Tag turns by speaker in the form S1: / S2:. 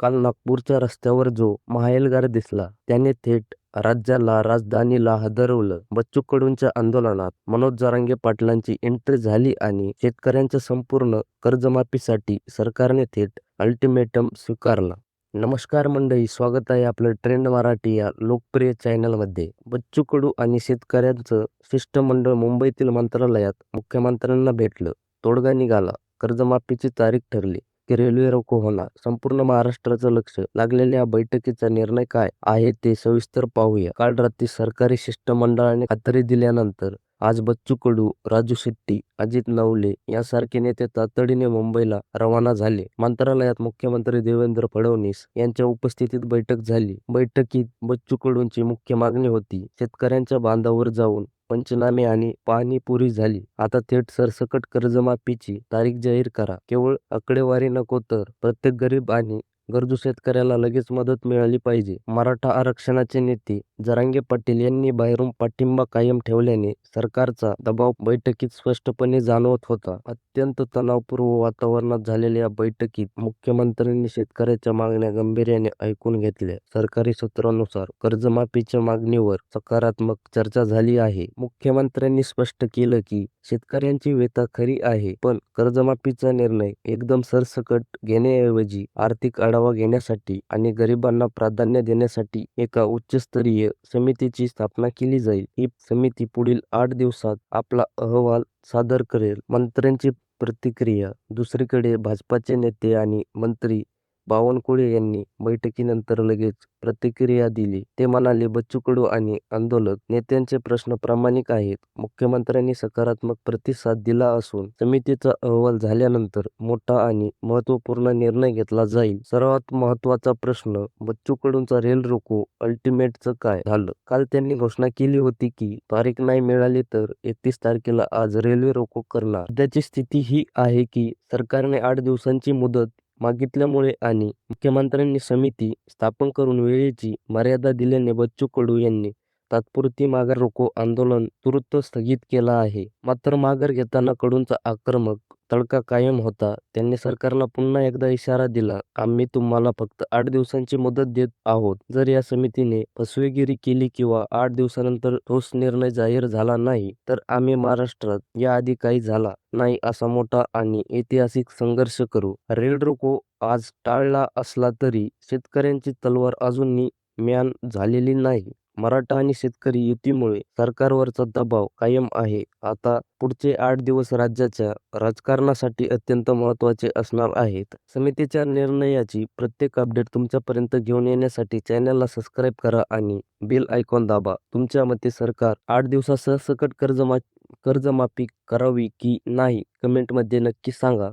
S1: काल नागपूरच्या रस्त्यावर जो महाएल्गार दिसला त्याने थेट राज्याला राजधानीला हादरवलं. बच्चू कडूंच्या आंदोलनात मनोज जरांगे पाटलांची एंट्री झाली आणि शेतकऱ्यांच्या संपूर्ण कर्जमाफीसाठी सरकारने थेट अल्टिमेटम स्वीकारला. नमस्कार मंडळी, स्वागत आहे आपलं ट्रेंड मराठी या लोकप्रिय चॅनलमध्ये. बच्चू कडू आणि शेतकऱ्यांचं शिष्टमंडळ मुंबईतील मंत्रालयात मुख्यमंत्र्यांना भेटलं. तोडगा निघाला. कर्जमाफीची तारीख ठरली की रेल्वे रोको होणार. संपूर्ण महाराष्ट्राचं लक्ष लागलेल्या या बैठकीचा निर्णय काय आहे ते सविस्तर पाहूया. काल रात्री सरकारी शिष्टमंडळाने खात्री दिल्यानंतर आज बच्चू कडू, राजू शेट्टी, अजित नवले यासारखे नेते तातडीने मुंबईला रवाना झाले. मंत्रालयात मुख्यमंत्री देवेंद्र फडणवीस यांच्या उपस्थितीत बैठक झाली. बैठकीत बच्चू कडूंची मुख्य मागणी होती शेतकऱ्यांच्या बांधावर जाऊन पंचनामे आणि पाहणी पुरी झाली. आता थेट सरसकट कर्जमाफीची तारीख जाहीर करा. केवळ आकडेवारी नको तर प्रत्येक गरीब आणि गरजू शेतकऱ्याला लगेच मदत मिळाली पाहिजे. मराठा आरक्षणाचे नेते जरांगे पाटील यांनी बाहेरून पाठिंबा कायम ठेवल्याने सरकारचा दबाव बैठकीत स्पष्टपणे जाणवत होता. अत्यंत तणावपूर्व वातावरणात झालेल्या या बैठकीत मुख्यमंत्र्यांनी शेतकऱ्याच्या मागण्या गंभीर्याने ऐकून घेतल्या. सरकारी सूत्रांनुसार कर्जमाफीच्या मागणीवर सकारात्मक चर्चा झाली आहे. मुख्यमंत्र्यांनी स्पष्ट केलं की शेतकऱ्यांची व्यथा खरी आहे, पण कर्जमाफीचा निर्णय एकदम सरसकट घेण्याऐवजी आर्थिक आढावा घेण्यासाठी आणि गरिबांना प्राधान्य देण्यासाठी एका उच्चस्तरीय समितीची स्थापना केली जाईल. ही समिती पुढील आठ दिवसात आपला अहवाल सादर करेल. मंत्र्यांची प्रतिक्रिया दुसरीकडे भाजपाचे नेते आणि मंत्री बावनकुळे यांनी बैठकीनंतर लगेच प्रतिक्रिया दिली. ते म्हणाले बच्चू कडू आणि आंदोलक नेत्यांचे प्रश्न प्रामाणिक आहेत. मुख्यमंत्र्यांनी सकारात्मक प्रतिसाद दिला असून समितीचा अहवाल झाल्यानंतर मोठा आणि महत्त्वपूर्ण निर्णय घेतला जाईल. सर्वात महत्त्वाचा प्रश्न बच्चू कडूंचा रेल रोको अल्टिमेटचं काय झालं? काल त्यांनी घोषणा केली होती की तारीख नाही मिळाली तर एकतीस तारखेला आज रेल्वे रोको करणार. सध्याची स्थिती ही आहे की सरकारने आठ दिवसांची मुदत मागितल्यामुळे आणि मुख्यमंत्र्यांनी समिती स्थापन करून वेळेची मर्यादा दिल्याने बच्चू कडू यांनी तात्पुरती माघार रोको आंदोलन तूर्त स्थगित केला आहे. मात्र माघार घेताना कडूंचा आक्रमक तडका कायम होता. त्यांनी सरकारला पुन्हा एकदा इशारा दिला, आम्ही तुम्हाला फक्त आठ दिवसांची मुदत देत आहोत. जर या समितीने फसवेगिरी केली किंवा आठ दिवसानंतर ठोस निर्णय जाहीर झाला नाही तर आम्ही महाराष्ट्रात याआधी काही झाला नाही असा मोठा आणि ऐतिहासिक संघर्ष करू. रेड रोको आज टाळला असला तरी शेतकऱ्यांची तलवार अजूनही म्यान झालेली नाही. मराठा आणि शेतकरी युतीमुळे सरकारवरचा दबाव कायम आहे. आता पुढचे आठ दिवस राज्याच्या राजकारणासाठी अत्यंत महत्त्वाचे असणार आहेत. समितीच्या निर्णयाची प्रत्येक अपडेट तुमच्यापर्यंत घेऊन येण्यासाठी चॅनलला सबस्क्राईब करा आणि बेल आयकॉन दाबा. तुमच्या मते सरकार आठ दिवसासहसकट कर्जमा कर्जमाफी करावी की नाही कमेंटमध्ये नक्की सांगा.